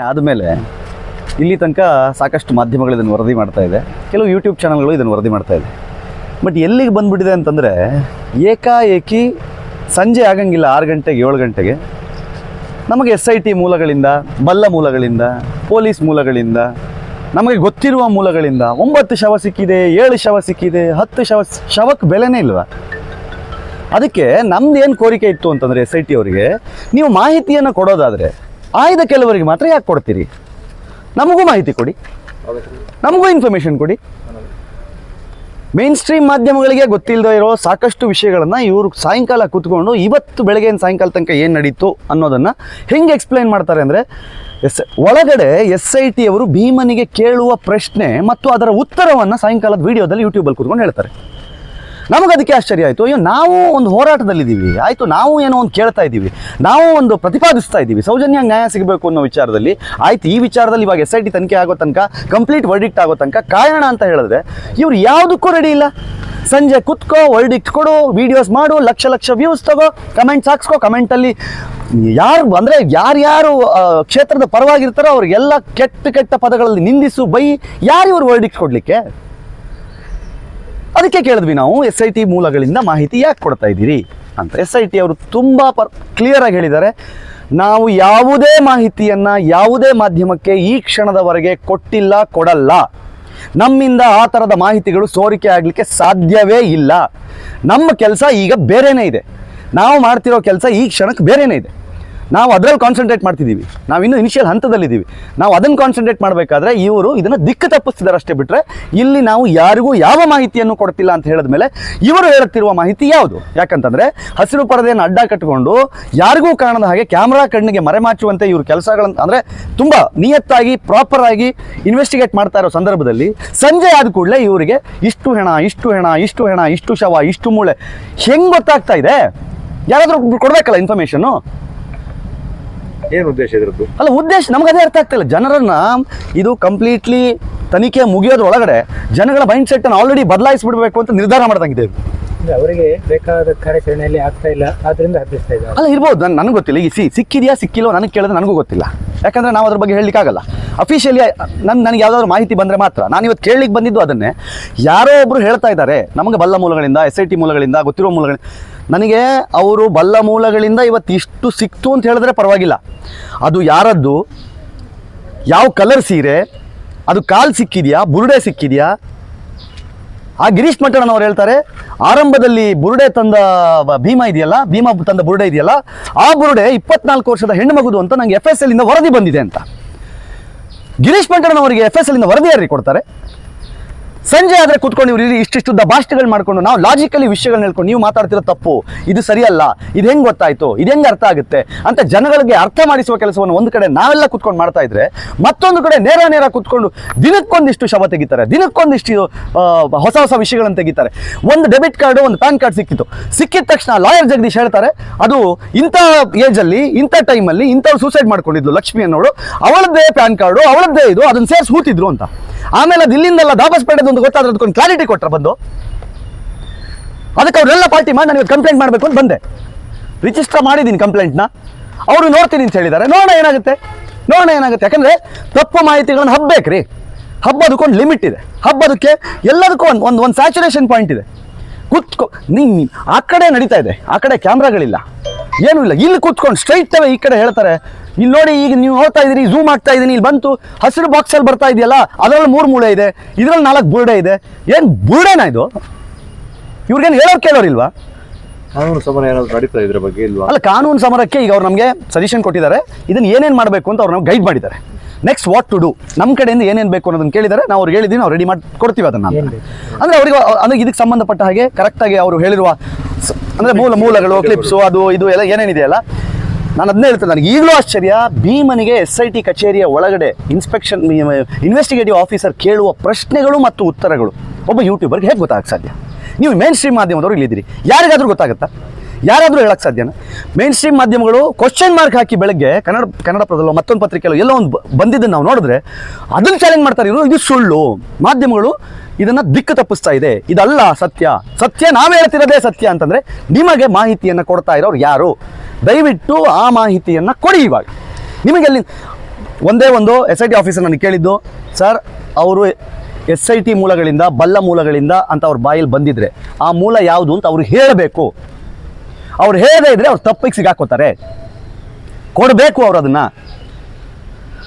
ಆದಮೇಲೆ ಇಲ್ಲಿ ತನಕ ಸಾಕಷ್ಟು ಮಾಧ್ಯಮಗಳು ಇದನ್ನು ವರದಿ ಮಾಡ್ತಾ ಇದೆ. ಕೆಲವು ಯೂಟ್ಯೂಬ್ ಚಾನಲ್ಗಳು ಇದನ್ನು ವರದಿ ಮಾಡ್ತಾ ಇದೆ. ಬಟ್ ಎಲ್ಲಿಗೆ ಬಂದ್ಬಿಟ್ಟಿದೆ ಅಂತಂದರೆ ಏಕಾಏಕಿ ಸಂಜೆ ಆಗಂಗಿಲ್ಲ ಆರು ಗಂಟೆಗೆ, ಏಳು ಗಂಟೆಗೆ ನಮಗೆ ಎಸ್ ಐ ಟಿ ಮೂಲಗಳಿಂದ, ಬಲ್ಲ ಮೂಲಗಳಿಂದ, ಪೊಲೀಸ್ ಮೂಲಗಳಿಂದ, ನಮಗೆ ಗೊತ್ತಿರುವ ಮೂಲಗಳಿಂದ ಒಂಬತ್ತು ಶವ ಸಿಕ್ಕಿದೆ, ಏಳು ಶವ ಸಿಕ್ಕಿದೆ, ಹತ್ತು ಶವ ಶವಕ್ಕೆ ಬೆಲೆನೇ ಇಲ್ವಾ? ಅದಕ್ಕೆ ನಮ್ದು ಏನು ಕೋರಿಕೆ ಇತ್ತು ಅಂತಂದರೆ ಎಸ್ ಐ ಟಿ ಅವರಿಗೆ, ನೀವು ಮಾಹಿತಿಯನ್ನು ಕೊಡೋದಾದರೆ ಆಯ್ದ ಕೆಲವರಿಗೆ ಮಾತ್ರ ಯಾಕೆ ಕೊಡ್ತೀರಿ? ನಮಗೂ ಮಾಹಿತಿ ಕೊಡಿ. ನಮಗೂ ಇನ್ಫಾರ್ಮೇಷನ್ ಕೊಡಿ. ಮೇನ್ ಸ್ಟ್ರೀಮ್ ಮಾಧ್ಯಮಗಳಿಗೆ ಗೊತ್ತಿಲ್ಲದೆ ಇರೋ ಸಾಕಷ್ಟು ವಿಷಯಗಳನ್ನು ಇವರು ಸಾಯಂಕಾಲ ಕೂತ್ಕೊಂಡು ಇವತ್ತು ಬೆಳಗ್ಗೆ ಸಾಯಂಕಾಲ ತನಕ ಏನು ನಡೀತು ಅನ್ನೋದನ್ನು ಹೆಂಗೆ ಎಕ್ಸ್ಪ್ಲೈನ್ ಮಾಡ್ತಾರೆ ಅಂದರೆ, ಎಸ್, ಒಳಗಡೆ ಎಸ್ ಐ ಟಿ ಅವರು ಭೀಮನಿಗೆ ಕೇಳುವ ಪ್ರಶ್ನೆ ಮತ್ತು ಅದರ ಉತ್ತರವನ್ನು ಸಾಯಂಕಾಲದ ವಿಡಿಯೋದಲ್ಲಿ ಯೂಟ್ಯೂಬಲ್ಲಿ ಕೂತ್ಕೊಂಡು ಹೇಳ್ತಾರೆ. ನಮಗೆ ಅದಕ್ಕೆ ಆಶ್ಚರ್ಯ ಆಯಿತು. ಅಯ್ಯೋ, ನಾವು ಒಂದು ಹೋರಾಟದಲ್ಲಿದ್ದೀವಿ. ಆಯಿತು, ನಾವು ಏನೋ ಒಂದು ಕೇಳ್ತಾ ಇದ್ದೀವಿ. ನಾವು ಒಂದು ಪ್ರತಿಪಾದಿಸ್ತಾ ಇದ್ದೀವಿ. ಸೌಜನ್ಯ ನ್ಯಾಯ ಸಿಗಬೇಕು ಅನ್ನೋ ವಿಚಾರದಲ್ಲಿ ಆಯ್ತು, ಈ ವಿಚಾರದಲ್ಲಿ ಇವಾಗ ಎಸ್ ಐ ಟಿ ತನಿಖೆ ಆಗೋ ತನಕ, ಕಂಪ್ಲೀಟ್ ವರ್ಡಿಕ್ಟ್ ಆಗೋ ತನಕ ಕಾಯೋಣ ಅಂತ ಹೇಳಿದ್ರೆ, ಇವ್ರು ಯಾವುದಕ್ಕೂ ರೆಡಿ ಇಲ್ಲ. ಸಂಜೆ ಕುತ್ಕೋ ವರ್ಡಿಕ್ಟ್ ಕೊಡು ವಿಡಿಯೋಸ್ ಮಾಡು, ಲಕ್ಷ ಲಕ್ಷ ವ್ಯೂಸ್ ತಗೋ ಕಮೆಂಟ್ಸ್ ಹಾಕ್ಸ್ಕೋ ಕಮೆಂಟಲ್ಲಿ ಯಾರು, ಅಂದರೆ ಯಾರ್ಯಾರು ಕ್ಷೇತ್ರದ ಪರವಾಗಿರ್ತಾರೋ ಅವ್ರಿಗೆಲ್ಲ ಕೆಟ್ಟ ಕೆಟ್ಟ ಪದಗಳಲ್ಲಿ ನಿಂದಿಸು, ಬೈ, ಯಾರು ಇವರು ವರ್ಡಿಕ್ಟ್ ಕೊಡಲಿಕ್ಕೆ? ಅದಕ್ಕೆ ಕೇಳಿದ್ವಿ ನಾವು ಎಸ್ ಐ ಟಿ ಮೂಲಗಳಿಂದ ಮಾಹಿತಿ ಯಾಕೆ ಕೊಡ್ತಾ ಇದ್ದೀರಿ ಅಂತ. ಎಸ್ ಐ ಟಿ ಅವರು ತುಂಬ ಪರ್ ಕ್ಲಿಯರ್ ಆಗಿ ಹೇಳಿದ್ದಾರೆ, ನಾವು ಯಾವುದೇ ಮಾಹಿತಿಯನ್ನು ಯಾವುದೇ ಮಾಧ್ಯಮಕ್ಕೆ ಈ ಕ್ಷಣದವರೆಗೆ ಕೊಟ್ಟಿಲ್ಲ, ಕೊಡಲ್ಲ. ನಮ್ಮಿಂದ ಆ ಥರದ ಮಾಹಿತಿಗಳು ಸೋರಿಕೆ ಆಗಲಿಕ್ಕೆ ಸಾಧ್ಯವೇ ಇಲ್ಲ. ನಮ್ಮ ಕೆಲಸ ಈಗ ಬೇರೆಯೇ ಇದೆ. ನಾವು ಮಾಡ್ತಿರೋ ಕೆಲಸ ಈ ಕ್ಷಣಕ್ಕೆ ಬೇರೆಯೇ ಇದೆ. ನಾವು ಅದರಲ್ಲಿ ಕಾನ್ಸಂಟ್ರೇಟ್ ಮಾಡ್ತಿದ್ದೀವಿ. ನಾವು ಇನ್ನೂ ಇನಿಷಿಯಲ್ ಹಂತದಲ್ಲಿದ್ದೀವಿ. ನಾವು ಅದನ್ನು ಕಾನ್ಸಂಟ್ರೇಟ್ ಮಾಡಬೇಕಾದ್ರೆ ಇವರು ಇದನ್ನು ದಿಕ್ಕು ತಪ್ಪಿಸ್ತಿದ್ದಾರೆ ಅಷ್ಟೇ ಬಿಟ್ಟರೆ ಇಲ್ಲಿ ನಾವು ಯಾರಿಗೂ ಯಾವ ಮಾಹಿತಿಯನ್ನು ಕೊಡ್ತಿಲ್ಲ ಅಂತ ಹೇಳಿದ ಮೇಲೆ ಇವರು ಹೇಳುತ್ತಿರುವ ಮಾಹಿತಿ ಯಾವುದು? ಯಾಕಂತಂದರೆ ಹಸಿರು ಪರದೆಯನ್ನು ಅಡ್ಡ ಕಟ್ಟಿಕೊಂಡು ಯಾರಿಗೂ ಕಾಣದ ಹಾಗೆ ಕ್ಯಾಮ್ರಾ ಕಣ್ಣಿಗೆ ಮರೆಮಾಚುವಂತೆ ಇವರು ಕೆಲಸಗಳನ್ನು ಅಂದರೆ ತುಂಬ ನಿಯತ್ತಾಗಿ ಪ್ರಾಪರ್ ಆಗಿ ಇನ್ವೆಸ್ಟಿಗೇಟ್ ಮಾಡ್ತಾ ಇರೋ ಸಂದರ್ಭದಲ್ಲಿ ಸಂಜೆ ಆದ ಕೂಡಲೇ ಇವರಿಗೆ ಇಷ್ಟು ಹೆಣ ಇಷ್ಟು ಹೆಣ ಇಷ್ಟು ಹೆಣ, ಇಷ್ಟು ಶವ, ಇಷ್ಟು ಮೂಳೆ ಹೆಂಗೆ ಗೊತ್ತಾಗ್ತಾ ಇದೆ? ಯಾರಾದರೂ ಕೊಡಬೇಕಲ್ಲ ಇನ್ಫಾರ್ಮೇಷನ್ನು ಏನ್ ಉದ್ದೇಶ ಇದ್ರದ್ದು? ಅಲ್ಲ ಉದ್ದೇಶ ನಮ್ಗೆ ಅದೇ ಅರ್ಥ ಆಗ್ತಿಲ್ಲ ಜನರನ್ನ ಇದು ಕಂಪ್ಲೀಟ್ಲಿ ತನಿಖೆ ಮುಗಿಯೋದ್ರ ಒಳಗಡೆ ಜನಗಳ ಮೈಂಡ್ ಸೆಟ್ ಅನ್ನು ಆಲ್ರೆಡಿ ಬದಲಾಯಿಸ್ಬಿಡ್ಬೇಕು ಅಂತ ನಿರ್ಧಾರ ಮಾಡ್ದಂಗಿದೆ ಅವರಿಗೆ ಬೇಕಾದ ಕಾರ್ಯಾಚರಣೆಯಲ್ಲಿ ಆಗ್ತಾ ಇಲ್ಲ ಆದ್ರಿಂದ ಹಬ್ಬಿಸ್ತಾ ಇದೆ ಅಲ್ಲ ಇರ್ಬೋದು ನನ್ ನನಗೆ ಗೊತ್ತಿಲ್ಲ. ಈ ಸಿ ಸಿಕ್ಕಿದೆಯಾ ಸಿಕ್ಕಿಲ್ಲೋ ನನಗೆ ಕೇಳಿದ್ರೆ ನನಗೂ ಗೊತ್ತಿಲ್ಲ. ಯಾಕಂದ್ರೆ ನಾವು ಅದ್ರ ಬಗ್ಗೆ ಹೇಳಲಿಕ್ಕಾಗಲ್ಲ ಅಫಿಷಿಯಲಿ ನನ್ ನನಗೆ ಯಾವ್ದಾದ್ರು ಮಾಹಿತಿ ಬಂದರೆ ಮಾತ್ರ. ನಾನು ಇವತ್ತು ಕೇಳಲಿಕ್ಕೆ ಬಂದಿದ್ದು ಅದನ್ನೇ. ಯಾರೋ ಒಬ್ರು ಹೇಳ್ತಾ ಇದ್ದಾರೆ ನಮಗೆ ಬಲ್ಲ ಮೂಲಗಳಿಂದ ಎಸ್ ಐ ಟಿ ಮೂಲಗಳಿಂದ ಗೊತ್ತಿರೋ ಮೂಲಗಳಿಂದ ನನಗೆ ಅವರು ಬಲ್ಲ ಮೂಲಗಳಿಂದ ಇವತ್ತು ಇಷ್ಟು ಸಿಕ್ತು ಅಂತ ಹೇಳಿದ್ರೆ ಪರವಾಗಿಲ್ಲ. ಅದು ಯಾರದ್ದು? ಯಾವ ಕಲರ್ ಸೀರೆ? ಅದು ಕಾಲ್ ಸಿಕ್ಕಿದೆಯಾ? ಬುರುಡೆ ಸಿಕ್ಕಿದೆಯಾ? ಆ ಗಿರೀಶ್ ಮಠಣ್ಣ ಅವ್ರು ಹೇಳ್ತಾರೆ, ಆರಂಭದಲ್ಲಿ ಬುರುಡೆ ತಂದ ಭೀಮ ಇದೆಯಲ್ಲ, ಭೀಮಾ ತಂದ ಬುರುಡೆ ಇದೆಯಲ್ಲ, ಆ ಬುರುಡೆ ಇಪ್ಪತ್ನಾಲ್ಕು ವರ್ಷದ ಹೆಣ್ಣು ಮಗುದು ಅಂತ ನಂಗೆ ಎಫ್ ಎಸ್ ಎಲ್ ಇಂದ ವರದಿ ಬಂದಿದೆ ಅಂತ. ಗಿರೀಶ್ ಮಠಣ್ಣ ಅವರಿಗೆ ಎಫ್ ಎಸ್ ಇಂದ ವರದಿ ಯಾರಿಗೆ ಕೊಡ್ತಾರೆ. ಸಂಜೆ ಆದರೆ ಕೂತ್ಕೊಂಡು ಇವ್ರು ಇಲ್ಲಿ ಇಷ್ಟಿಷ್ಟುದ್ದ ಭಾಷೆಗಳು ಮಾಡ್ಕೊಂಡು ನಾವು ಲಾಜಿಕಲಿ ವಿಷಯಗಳನ್ನ ಹೇಳ್ಕೊಂಡು ನೀವು ಮಾತಾಡ್ತಿರೋ ತಪ್ಪು. ಇದು ಸರಿಯಲ್ಲ. ಇದು ಹೆಂಗೆ ಗೊತ್ತಾಯಿತು? ಇದು ಹೆಂಗೆ ಅರ್ಥ ಆಗುತ್ತೆ? ಅಂತ ಜನಗಳಿಗೆ ಅರ್ಥ ಮಾಡಿಸುವ ಕೆಲಸವನ್ನು ಒಂದು ಕಡೆ ನಾವೆಲ್ಲ ಕೂತ್ಕೊಂಡು ಮಾಡ್ತಾ ಇದ್ರೆ, ಮತ್ತೊಂದು ಕಡೆ ನೇರ ನೇರ ಕೂತ್ಕೊಂಡು ದಿನಕ್ಕೊಂದಿಷ್ಟು ಶವ ತೆಗಿತಾರೆ. ದಿನಕ್ಕೊಂದಿಷ್ಟು ಹೊಸ ಹೊಸ ವಿಷಯಗಳನ್ನು ತೆಗಿತಾರೆ. ಒಂದು ಡೆಬಿಟ್ ಕಾರ್ಡು ಒಂದು ಪ್ಯಾನ್ ಕಾರ್ಡ್ ಸಿಕ್ಕಿತ್ತು. ಸಿಕ್ಕಿದ ತಕ್ಷಣ ಲಾಯರ್ ಜಗದೀಶ್ ಹೇಳ್ತಾರೆ, ಅದು ಇಂಥ ಏಜಲ್ಲಿ ಇಂಥ ಟೈಮಲ್ಲಿ ಇಂಥವ್ರು ಸೂಸೈಡ್ ಮಾಡ್ಕೊಂಡಿದ್ಲು ಲಕ್ಷ್ಮಿ ಅನ್ನೋಳು ಅವಳದ್ದೇ ಪ್ಯಾನ್ ಕಾರ್ಡು ಅವಳದ್ದೇ ಇದು, ಅದನ್ನು ಸೇರಿಸಿ ಹೂತಿದ್ರು ಅಂತ. ಆಮೇಲೆ ಅದು ಇಲ್ಲಿಂದೆಲ್ಲ ದಾಬಸ್ ಪಡೆದು ಒಂದು ಗೊತ್ತಾದ್ರೆ ಅದಕ್ಕೊಂದು ಕ್ಲಾರಿಟಿ ಕೊಟ್ಟರೆ ಬಂದು. ಅದಕ್ಕೆ ಅವರೆಲ್ಲ ಪಾರ್ಟಿ ಮಾಡಿ ನನಗೆ ಕಂಪ್ಲೇಂಟ್ ಮಾಡಬೇಕು ಅಂತ ಬಂದೆ. ರಿಜಿಸ್ಟರ್ ಮಾಡಿದ್ದೀನಿ ಕಂಪ್ಲೇಂಟ್ನ ಅವರು ನೋಡ್ತೀನಿ ಅಂತ ಹೇಳಿದ್ದಾರೆ. ನೋಡೋಣ ಏನಾಗುತ್ತೆ? ನೋಡೋಣ ಏನಾಗುತ್ತೆ? ಯಾಕಂದರೆ ತಪ್ಪು ಮಾಹಿತಿಗಳನ್ನು ಹಬ್ಬೇಕ್ರಿ ಹಬ್ಬದಕ್ಕೊಂದು ಲಿಮಿಟ್ ಇದೆ. ಹಬ್ಬದಕ್ಕೆ ಎಲ್ಲದಕ್ಕೂ ಒಂದು ಒಂದು ಒಂದು ಸ್ಯಾಚುರೇಷನ್ ಪಾಯಿಂಟ್ ಇದೆ. ಕುತ್ಕೊ ನೀ ಆ ಕಡೆ ನಡೀತಾ ಇದೆ. ಆ ಕಡೆ ಕ್ಯಾಮ್ರಾಗಳಿಲ್ಲ ಏನೂ ಇಲ್ಲ. ಇಲ್ಲಿ ಕೂತ್ಕೊಂಡು ಸ್ಟ್ರೈಟ್ ಈ ಕಡೆ ಹೇಳ್ತಾರೆ ಇಲ್ಲಿ ನೋಡಿ ಈಗ ನೀವು ನೋಡ್ತಾ ಇದ್ದೀರಿ ಝೂಮ್ ಆಗ್ತಾ ಇದ್ದೀನಿ ಇಲ್ಲಿ ಬಂತು ಹಸಿರು ಬಾಕ್ಸಲ್ಲಿ ಬರ್ತಾ ಇದೆಯಲ್ಲ ಅದರಲ್ಲಿ ಮೂರು ಮೂಳೆ ಇದೆ ಇದರಲ್ಲಿ ನಾಲ್ಕು ಬುರ್ಡೆ ಇದೆ. ಏನು ಬುರುಡೆನಾ ಇದು? ಇವ್ರಿಗೇನು ಹೇಳೋರು ಕೇಳೋರಿಲ್ವಾ? ಕಾನೂನು ಸಮರ ಏನಾದ್ರು ನಡೀತಾ ಇದ್ರ ಬಗ್ಗೆ ಇಲ್ವಾ? ಅಲ್ಲ ಕಾನೂನು ಸಮರಕ್ಕೆ ಈಗ ಅವ್ರು ನಮಗೆ ಸಜೆಷನ್ ಕೊಟ್ಟಿದ್ದಾರೆ. ಇದನ್ನ ಏನೇನು ಮಾಡಬೇಕು ಅಂತ ಅವ್ರು ನಮ್ಗೆ ಗೈಡ್ ಮಾಡಿದ್ದಾರೆ. ನೆಕ್ಸ್ಟ್ ವಾಟ್ ಟು ಡೂ ನಮ್ಮ ಕಡೆಯಿಂದ ಏನೇನು ಬೇಕು ಅನ್ನೋದನ್ನ ಕೇಳಿದರೆ ನಾವು ಅವ್ರಿಗೆ ಹೇಳಿದ್ದೀನಿ ನಾವು ರೆಡಿ ಮಾಡಿ ಕೊಡ್ತೀವಿ ಅದನ್ನು? ಅಂದರೆ ಅವರಿಗೆ ಅಂದರೆ ಇದಕ್ಕೆ ಸಂಬಂಧಪಟ್ಟ ಹಾಗೆ ಕರೆಕ್ಟಾಗಿ ಅವರು ಹೇಳಿರುವ ಅಂದರೆ ಮೂಲ ಮೂಲಗಳು ಕ್ಲಿಪ್ಸು ಅದು, ಇದು ಎಲ್ಲ ಏನೇನಿದೆಯಲ್ಲ ನಾನು ಅದನ್ನೇ ಹೇಳ್ತೇನೆ, ನನಗೆ ಈಗಲೂ ಆಶ್ಚರ್ಯ, ಭೀಮನಿಗೆ ಎಸ್ ಐ ಟಿ ಕಚೇರಿಯ ಒಳಗಡೆ ಇನ್ಸ್ಪೆಕ್ಷನ್ ಇನ್ವೆಸ್ಟಿಗೇಟಿವ್ ಆಫೀಸರ್ ಕೇಳುವ ಪ್ರಶ್ನೆಗಳು ಮತ್ತು ಉತ್ತರಗಳು. ಒಬ್ಬ ಯೂಟ್ಯೂಬರ್ಗೆ ಹೇಗೆ ಗೊತ್ತಾಗಕ್ಕೆ ಸಾಧ್ಯ? ನೀವು ಮೇನ್ ಸ್ಟ್ರೀಮ್ ಮಾಧ್ಯಮದವರು ಇಲ್ಲಿದ್ದೀರಿ. ಯಾರಿಗಾದರೂ ಗೊತ್ತಾಗುತ್ತಾ? ಯಾರಾದರೂ ಹೇಳಕ್ಕೆ ಸಾಧ್ಯನಾ? ಮೇನ್ ಸ್ಟ್ರೀಮ್ ಮಾಧ್ಯಮಗಳು ಕ್ವಶನ್ ಮಾರ್ಕ್ ಹಾಕಿ ಬೆಳಗ್ಗೆ ಕನ್ನಡ ಕನ್ನಡ ಪ್ರದಲ್ಲೋ ಮತ್ತೊಂದು ಪತ್ರಿಕೆಯಲ್ಲೋ ಎಲ್ಲೋ ಒಂದು ಬಂದಿದ್ದನ್ನು ನಾವು ನೋಡಿದ್ರೆ, ಅದನ್ನು ಚಾಲೆಂಜ್ ಮಾಡ್ತಾರೆ ಇವರು, ಇದು ಸುಳ್ಳು. ಮಾಧ್ಯಮಗಳು ಇದನ್ನ ದಿಕ್ಕು ತಪ್ಪಿಸ್ತಾ ಇದೆ. ಇದಲ್ಲ ಸತ್ಯ. ಸತ್ಯ ನಾವೇ ಹೇಳ್ತಿರೋದೇ ಸತ್ಯ ಅಂತಂದ್ರೆ ನಿಮಗೆ ಮಾಹಿತಿಯನ್ನು ಕೊಡ್ತಾ ಇರೋರು ಯಾರು? ದಯವಿಟ್ಟು ಆ ಮಾಹಿತಿಯನ್ನು ಕೊಡಿ ಇವಾಗ. ನಿಮಗೆ ಅಲ್ಲಿ ಒಂದೇ ಒಂದು ಎಸ್ ಐ ಟಿ ಆಫೀಸರ್ ನನಗೆ ಕೇಳಿದ್ದು. ಸರ್, ಅವರು ಎಸ್ ಐ ಟಿ ಮೂಲಗಳಿಂದ, ಬಲ್ಲ ಮೂಲಗಳಿಂದ ಅಂತ ಅವ್ರ ಬಾಯಲ್ಲಿ ಬಂದಿದ್ರೆ ಆ ಮೂಲ ಯಾವುದು ಅಂತ ಅವ್ರು ಹೇಳಬೇಕು. ಅವ್ರು ಹೇಳದೇ ಇದ್ರೆ ಅವ್ರು ತಪ್ಪಿಗೆ ಸಿಗಾಕೋತಾರೆ ಕೊಡಬೇಕು ಅವ್ರು ಅದನ್ನ.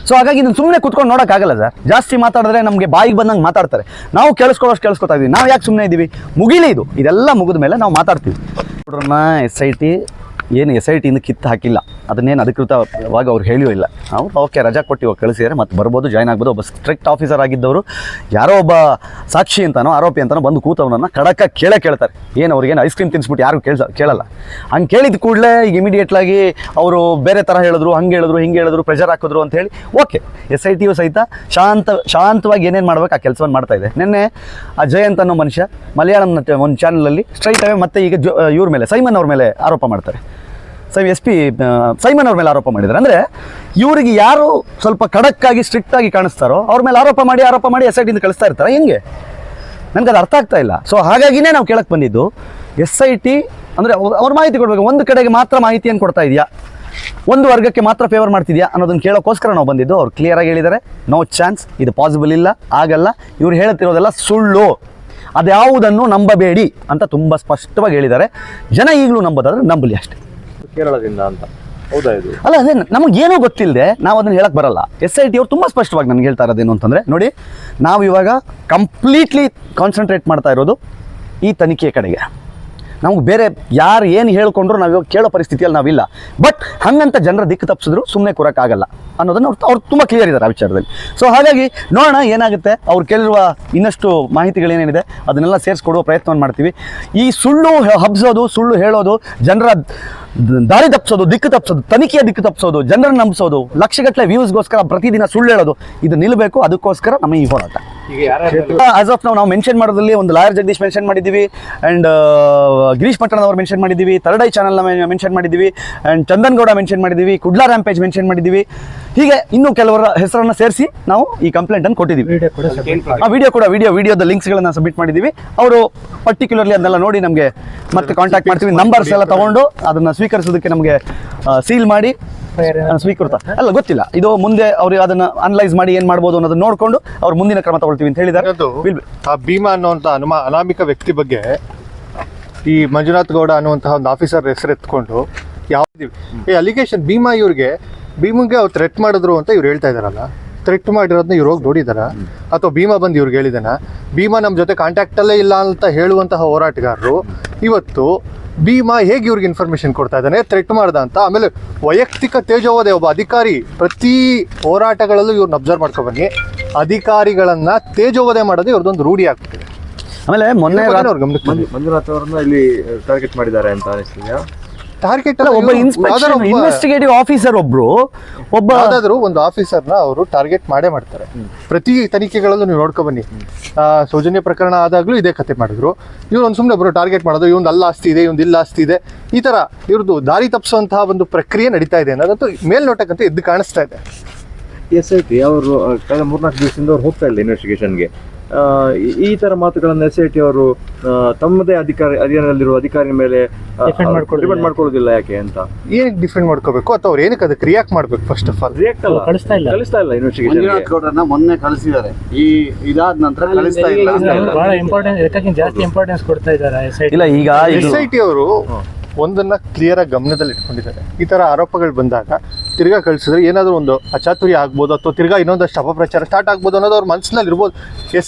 ಸೊ ಹಾಗಾಗಿ ಇದನ್ನ ಸುಮ್ಮನೆ ಕುತ್ಕೊಂಡು ನೋಡೋಕ್ಕಾಗಲ್ಲ ಸರ್. ಜಾಸ್ತಿ ಮಾತಾಡಿದ್ರೆ ನಮಗೆ ಬಾಯಿಗೆ ಬಂದಂಗೆ ಮಾತಾಡ್ತಾರೆ. ನಾವು ಕೇಳಿಸ್ಕೊಳ್ಳೋಷ್ಟು ಕೇಳಿಸ್ಕೊತಾ ಇದೀವಿ. ನಾವು ಯಾಕೆ ಸುಮ್ಮನೆ ಇದ್ದೀವಿ ಮುಗಿಲಿ ಇದು. ಇದೆಲ್ಲ ಮುಗಿದ ಮೇಲೆ ನಾವು ಮಾತಾಡ್ತೀವಿ. ಎಸ್ ಐ ಟಿ ಏನು ಎಸ್ ಐ ಟಿಯಿಂದ ಕಿತ್ತು ಹಾಕಿಲ್ಲ. ಅದನ್ನೇನು ಅಧಿಕೃತವಾಗಿ ಅವ್ರು ಹೇಳಿಯೂ ಇಲ್ಲ. ಅವ್ರು ಓಕೆ, ರಜಾ ಕೊಟ್ಟು ಇವಾಗ ಕಳಿಸಿದರೆ ಮತ್ತೆ ಬರ್ಬೋದು ಜಾಯ್ನ್ ಆಗ್ಬೋದು. ಒಬ್ಬ ಸ್ಟ್ರಿಕ್ಟ್ ಆಫೀಸರ್ ಆಗಿದ್ದವರು, ಯಾರೋ ಒಬ್ಬ ಸಾಕ್ಷಿ ಅಂತಾನೋ, ಆರೋಪಿ ಅಂತಾನೋ ಬಂದು ಕೂತವನನ್ನು ಖಡಕ ಕೇಳೇ ಕೇಳ್ತಾರೆ. ಏನು ಅವ್ರಿಗೇನು ಐಸ್ ಕ್ರೀಮ್ ತಿನ್ಸ್ಬಿಟ್ಟು ಯಾರು ಕೇಳ ಕೇಳಲ್ಲ. ಹಂಗೆ ಕೇಳಿದ ಕೂಡಲೇ ಈಗ ಇಮಿಡಿಯೇಟ್ಲಾಗಿ ಅವರು ಬೇರೆ ಥರ ಹೇಳಿದ್ರು, ಹಂಗೆ ಹೇಳಿದ್ರು, ಹಿಂಗೆ ಹೇಳಿದ್ರು ಪ್ರೆಷರ್ ಹಾಕಿದ್ರು ಅಂತ ಹೇಳಿ, ಓಕೆ ಎಸ್ ಐ ಟಿಯು ಸಹಿತ ಶಾಂತ, ಶಾಂತವಾಗಿ ಏನೇನು ಮಾಡ್ಬೇಕು, ಆ ಕೆಲಸವನ್ನು ಮಾಡ್ತಾ ಇದೆ. ನಿನ್ನೆ ಆ ಅಂತ ಅನ್ನೋ ಮನುಷ್ಯ ಮಲಯಾಳಂ ಒಂದು ಚಾನಲಲ್ಲಿ ಸ್ಟ್ರೈಟ್ ಅವೇ ಮತ್ತೆ ಈಗ ಜೊ, ಇವ್ರ ಮೇಲೆ, ಸೈಮನ್ ಅವ್ರ ಮೇಲೆ ಆರೋಪ ಮಾಡ್ತಾರೆ. ಸೈ ಎಸ್ ಪಿ ಸೈಮನ್ ಅವ್ರ ಮೇಲೆ ಆರೋಪ ಮಾಡಿದ್ದಾರೆ. ಅಂದರೆ ಇವರಿಗೆ ಯಾರು ಸ್ವಲ್ಪ ಖಡಕ್ಕಾಗಿ ಸ್ಟ್ರಿಕ್ಟ್ ಆಗಿ ಕಾಣಿಸ್ತಾರೋ ಅವ್ರ ಮೇಲೆ ಆರೋಪ ಮಾಡಿ ಆರೋಪ ಮಾಡಿ ಎಸ್ ಐ ಟಿಯಿಂದ ಕಳಿಸ್ತಾ ಇರ್ತಾರೆ? ಹೆಂಗೆ? ನನಗೆ ಅದು ಅರ್ಥ ಆಗ್ತಾ ಇಲ್ಲ. ಸೊ ಹಾಗಾಗಿನೇ ನಾವು ಕೇಳಕ್ಕೆ ಬಂದಿದ್ದು, ಎಸ್ ಐ ಟಿ ಅಂದರೆ ಅವ್ರ ಮಾಹಿತಿ ಕೊಡಬೇಕು. ಒಂದು ಕಡೆಗೆ ಮಾತ್ರ ಮಾಹಿತಿಯನ್ನು ಕೊಡ್ತಾ ಇದೆಯಾ? ಒಂದು ವರ್ಗಕ್ಕೆ ಮಾತ್ರ ಫೇವರ್ ಮಾಡ್ತಿದ್ಯಾ? ಅನ್ನೋದನ್ನು ಕೇಳೋಕ್ಕೋಸ್ಕರ ನಾವು ಬಂದಿದ್ದು. ಅವ್ರು ಕ್ಲಿಯರಾಗಿ ಹೇಳಿದ್ದಾರೆ. ನೋ ಚಾನ್ಸ್ ಇದು ಪಾಸಿಬಲ್ ಇಲ್ಲ. ಆಗಲ್ಲ. ಇವ್ರು ಹೇಳ್ತಿರೋದೆಲ್ಲ ಸುಳ್ಳು. ಅದ್ಯಾವುದನ್ನು ನಂಬಬೇಡಿ ಅಂತ ತುಂಬ ಸ್ಪಷ್ಟವಾಗಿ ಹೇಳಿದ್ದಾರೆ. ಜನ ಈಗಲೂ ನಂಬೋದಾದ್ರೆ ನಂಬಲಿ ಅಷ್ಟೇ. ಕೇರಳದಿಂದ ಅಂತ. ಹೌದಾ ಇದು? ಅಲ್ಲ, ಅದೇ, ನಮಗೇನೂ ಗೊತ್ತಿಲ್ಲದೆ ನಾವು ಅದನ್ನ ಹೇಳಕ್ ಬರಲ್ಲ. ಎಸ್ ಐ ಟಿ ಅವ್ರು ತುಂಬಾ ಸ್ಪಷ್ಟವಾಗಿ ನನಗೆ ಹೇಳ್ತಾ ಇರೋದೇನು ಅಂತಂದ್ರೆ, ನೋಡಿ, ನಾವು ಇವಾಗ ಕಂಪ್ಲೀಟ್ಲಿ ಕಾನ್ಸಂಟ್ರೇಟ್ ಮಾಡ್ತಾ ಇರೋದು ಈ ತನಿಖೆ ಕಡೆಗೆ. ನಮ್ಗೆ ಬೇರೆ ಯಾರು ಏನು ಹೇಳ್ಕೊಂಡ್ರು ನಾವು ಇವಾಗ ಕೇಳೋ ಪರಿಸ್ಥಿತಿಯಲ್ಲಿ ನಾವಿಲ್ಲ. ಬಟ್ ಹಂಗಂತ ಜನರ ದಿಕ್ಕು ತಪ್ಪಿಸಿದ್ರು ಸುಮ್ಮನೆ ಕೊರೋಕ್ಕಾಗಲ್ಲ ಅನ್ನೋದನ್ನು ಅವ್ರು ಅವ್ರು ತುಂಬ ಕ್ಲಿಯರ್ ಇದ್ದಾರೆ ಆ ವಿಚಾರದಲ್ಲಿ. ಸೊ ಹಾಗಾಗಿ ನೋಡೋಣ ಏನಾಗುತ್ತೆ. ಅವ್ರು ಕೇಳಿರುವ ಇನ್ನಷ್ಟು ಮಾಹಿತಿಗಳೇನೇನಿದೆ ಅದನ್ನೆಲ್ಲ ಸೇರಿಸ್ಕೊಡುವ ಪ್ರಯತ್ನವನ್ನು ಮಾಡ್ತೀವಿ. ಈ ಸುಳ್ಳು ಹಬ್ಸೋದು, ಸುಳ್ಳು ಹೇಳೋದು, ಜನರ ದಾರಿ ತಪ್ಪಿಸೋದು ದಿಕ್ಕು ತಪ್ಪಿಸೋದು ತನಿಖೆಯ ದಿಕ್ಕು ತಪ್ಪಿಸೋದು ಜನರನ್ನು ನಂಬಿಸೋದು, ಲಕ್ಷಗಟ್ಟಲೆ ವ್ಯೂಸ್ಗೋಸ್ಕರ ಪ್ರತಿದಿನ ಸುಳ್ಳು ಹೇಳೋದು, ಇದು ನಿಲ್ಲಬೇಕು ಅದಕ್ಕೋಸ್ಕರ ನಮ್ಮ ಈ ಹೋರಾಟ. ಆಸ್ ಆಫ್ ನಾವು ನಾವು ಮೆನ್ಷನ್ ಮಾಡೋದ್ರಲ್ಲಿ ಒಂದು ಲಾಯರ್ ಜಗದೀಶ್ ಮೆನ್ಷನ್ ಮಾಡಿದ್ದೀವಿ ಆ್ಯಂಡ್ ಗಿರೀಶ್ ಪಟ್ಟಣದವ್ರು ಮೆನ್ಷನ್ ಮಾಡಿದ್ದೀವಿ ತರಡೈ ಚಾನಲ್ನ ಮೆನ್ಷನ್ ಮಾಡಿದ್ದೀವಿ ಆ್ಯಂಡ್ ಚಂದನ್ ಗೌಡ ಮೆನ್ಷನ್ ಮಾಡಿದ್ದೀವಿ ಕುಡ್ಲಾ ರ್ಯಾಂಪೇಜ್ ಮೆನ್ಷನ್ ಮಾಡಿದ್ದೀವಿ. ಹೀಗೆ ಇನ್ನೂ ಕೆಲವರ ಹೆಸರನ್ನು ಸೇರಿಸಿ ನಾವು ಈ ಕಂಪ್ಲೇಂಟ್ ಅನ್ನು ಕೊಟ್ಟಿದ್ದೀವಿ. ವಿಡಿಯೋ ಕೂಡ ಆ ವಿಡಿಯೋ ಕೂಡ ವಿಡಿಯೋ ವಿಡಿಯೋದ ಲಿಂಕ್ಸ್ಗಳನ್ನ ಸಬ್ಮಿಟ್ ಮಾಡಿದ್ದೀವಿ. ಅವರು ಪರ್ಟಿಕ್ಯುಲರ್ಲಿ ಅದನ್ನೆಲ್ಲ ನೋಡಿ ನಮಗೆ ಮತ್ತೆ ಕಾಂಟ್ಯಾಕ್ಟ್ ಮಾಡ್ತೀವಿ. ನಂಬರ್ಸ್ ಎಲ್ಲ ತಗೊಂಡು ಅದನ್ನು ಸ್ವೀಕರಿಸೋದಕ್ಕೆ ನಮಗೆ ಸೀಲ್ ಮಾಡಿ. ಆ, ಸ್ವೀಕೃತ. ಅಲ್ಲ ಗೊತ್ತಿಲ್ಲ. ಇದು ಮುಂದೆ ಅವ್ರಿಗೆ ಅದನ್ನ ಅನಲೈಸ್ ಮಾಡಿ ಏನ್ ಮಾಡ್ಬೋದು ಅನ್ನೋದನ್ನ ನೋಡ್ಕೊಂಡು ಅವ್ರು ಮುಂದಿನ ಕ್ರಮ ತಗೊಳ್ತೀವಿ ಅಂತ ಹೇಳಿದ್ದಾರೆ. ಆ ಭೀಮಾ ಅನ್ನುವಂತ ಅನುಮಾ ಅನಾಮಿಕ ವ್ಯಕ್ತಿ ಬಗ್ಗೆ ಈ ಮಂಜುನಾಥ್ ಗೌಡ ಅನ್ನುವಂತಹ ಒಂದು ಆಫೀಸರ್ ಹೆಸರು ಎತ್ಕೊಂಡು ಯಾವ್ದು ಈ ಅಲಿಗೇಷನ್ ಭೀಮಾ ಇವ್ರಿಗೆ ಭೀಮಗೆ ಅವ್ರು ಥ್ರೆಟ್ ಮಾಡಿದ್ರು ಅಂತ ಇವ್ರು ಹೇಳ್ತಾ ಇದಾರಲ್ಲ ಥ್ರೆಟ್ ಮಾಡಿರೋದನ್ನ ಇವ್ರು ಹೋಗಿ ನೋಡಿದಾರ. ಅಥವಾ ಭೀಮಾ ಬಂದು ಇವ್ರಿಗೆ ಹೇಳಿದಾನ. ಭೀಮಾ ನಮ್ಮ ಜೊತೆ ಕಾಂಟ್ಯಾಕ್ಟಲ್ಲೇ ಇಲ್ಲ ಅಂತ ಹೇಳುವಂತಹ ಹೋರಾಟಗಾರರು ಇವತ್ತು ಭೀಮಾ ಹೇಗೆ ಇವ್ರಿಗೆ ಇನ್ಫಾರ್ಮೇಶನ್ ಕೊಡ್ತಾ ಇದ್ದಾನೆ ಥ್ರೆಟ್ ಮಾಡ್ದ ಅಂತ. ಆಮೇಲೆ ವೈಯಕ್ತಿಕ ತೇಜೋವಧೆ ಒಬ್ಬ ಅಧಿಕಾರಿ ಪ್ರತಿ ಹೋರಾಟಗಳಲ್ಲೂ ಇವ್ರನ್ನ ಅಬ್ಸರ್ವ್ ಮಾಡ್ಕೊಬನ್ನಿ ಅಧಿಕಾರಿಗಳನ್ನ ತೇಜೋವಧೆ ಮಾಡೋದು ಇವ್ರದ್ದೊಂದು ರೂಢಿ ಆಗ್ಬಿಟ್ಟಿದೆ. ಆಮೇಲೆ ಮೊನ್ನೆ ಮಂಜುನಾಥ್ ಅವರನ್ನ ಇಲ್ಲಿ ಟಾರ್ಗೆಟ್ ಮಾಡಿದ್ದಾರೆ ಅಂತ ಅನಿಸ್ತಿದ್ಯಾ? ಟಾರ್ಗೆಟ್ ಅಲ್ಲ, ಒಬ್ಬ ಇನ್ಸ್ಪೆಕ್ಟರ್ ಇನ್ವೆಸ್ಟಿಗೇಟಿವ್ ಆಫೀಸರ್ ಒಬ್ರು ಒಬ್ಬ ಯಾವ್ದಾದ್ರು ಒಂದು ಆಫೀಸರ್ನ ಅವರು ಟಾರ್ಗೆಟ್ ಮಾಡೇ ಮಾಡ್ತಾರೆ. ಪ್ರತಿ ತನಿಖೆಗಳಲ್ಲೂ ನೀವು ನೋಡ್ಕೊ ಬನ್ನಿ. ಸೌಜನ್ಯ ಪ್ರಕರಣ ಆದಾಗ್ಲೂ ಇದೇ ಕತೆ ಮಾಡಿದ್ರು. ಇವ್ರು ಒಂದು ಸುಮ್ಮನೆ ಒಬ್ಬರು ಟಾರ್ಗೆಟ್ ಮಾಡೋದು ಇವ್ನು ಅಲ್ಲ ಆಸ್ತಿ ಇದೆ ಇವೊಂದು ಇಲ್ಲ ಆಸ್ತಿ ಇದೆ. ಈ ತರ ಇವ್ರದ್ದು ದಾರಿ ತಪ್ಪಿಸುವಂತಹ ಒಂದು ಪ್ರಕ್ರಿಯೆ ನಡೀತಾ ಇದೆ ಅನ್ನೋದಂತೂ ಮೇಲ್ನೋಟಕ್ಕಂತೂ ಎದ್ದು ಕಾಣಿಸ್ತಾ ಇದೆ. ಎಸ್ ಐ ಪಿ ಅವರು ಕಳೆದ ಮೂರ್ನಾಲ್ಕು ದಿವಸದಿಂದ ಅವ್ರು ಹೋಗ್ತಾ ಇಲ್ಲ ಇನ್ವೆಸ್ಟಿಗೇಷನ್ಗೆ ಈ ತರ ಮಾತುಗಳನ್ನ ಎಸ್ ಐ ಟಿ ಅವರು ತಮ್ಮದೇ ಅಧಿಕಾರಿ ಅಧೀನದಲ್ಲಿರುವ ಅಧಿಕಾರಿ ಮೇಲೆ. ಡಿಪೆಂಡ್ ಮಾಡ್ಕೊಳ್ಳೋದಿಲ್ಲ. ಯಾಕೆ ಅಂತ? ಏನಕ್ಕೆ ಡಿಫೆಂಡ್ ಮಾಡ್ಕೋಬೇಕು? ಅಥವಾ ಅವ್ರು ಏನಕ್ಕೆ ಅದಕ್ಕೆ ರಿಯಾಕ್ಟ್ ಮಾಡ್ಬೇಕು ಫಸ್ಟ್ ಆಫ್ ಆಲ್ ರಿಯಾಕ್ಟ್ ಅಲ್ಲ. ಕಳಿಸ್ತಾ ಇಲ್ಲ. ಕಳಿಸ್ತಾ ಇಲ್ಲ ಇನ್ವೆಸ್ಟಿಗೇಷನ್ ಮಂಜುನಾಥ್ ಗೌಡ್ರನ್ನ ಮೊನ್ನೆ ಕಳಿಸಿದ್ದಾರೆ. ಈ ಇದಾದ ನಂತರ ಕಳಿಸ್ತಾ ಇಲ್ಲ. ಬಹಳ ಇಂಪಾರ್ಟೆನ್ಸ್ ಇದಕ್ಕಿಂತ ಜಾಸ್ತಿ ಇಂಪಾರ್ಟೆನ್ಸ್ ಕೊಡ್ತಾ ಇದ್ದಾರೆ ಇಲ್ಲ ಈಗ ಇದು ಎಸ್ ಐ ಟಿ ಅವರು ಒಂದನ್ನ ಕ್ಲಿಯರ್ ಆಗಿ ಗಮನದಲ್ಲಿ ಇಟ್ಕೊಂಡಿದ್ದಾರೆ. ಈ ತರ ಆರೋಪಗಳು ಬಂದಾಗ ತಿರ್ಗಾ ಕಳಿಸಿದ್ರೆ ಏನಾದರೂ ಒಂದು ಅಚಾತುರಿ ಆಗ್ಬೋದು ಅಥವಾ ತಿರ್ಗಾ ಇನ್ನೊಂದಷ್ಟು ಅಪಪ್ರಚಾರ ಸ್ಟಾರ್ಟ್ ಆಗ್ಬೋದು ಅನ್ನೋದು ಅವ್ರ ಮನಸ್ಸಿನಲ್ಲಿ ಇರ್ಬೋದು ಎಸ್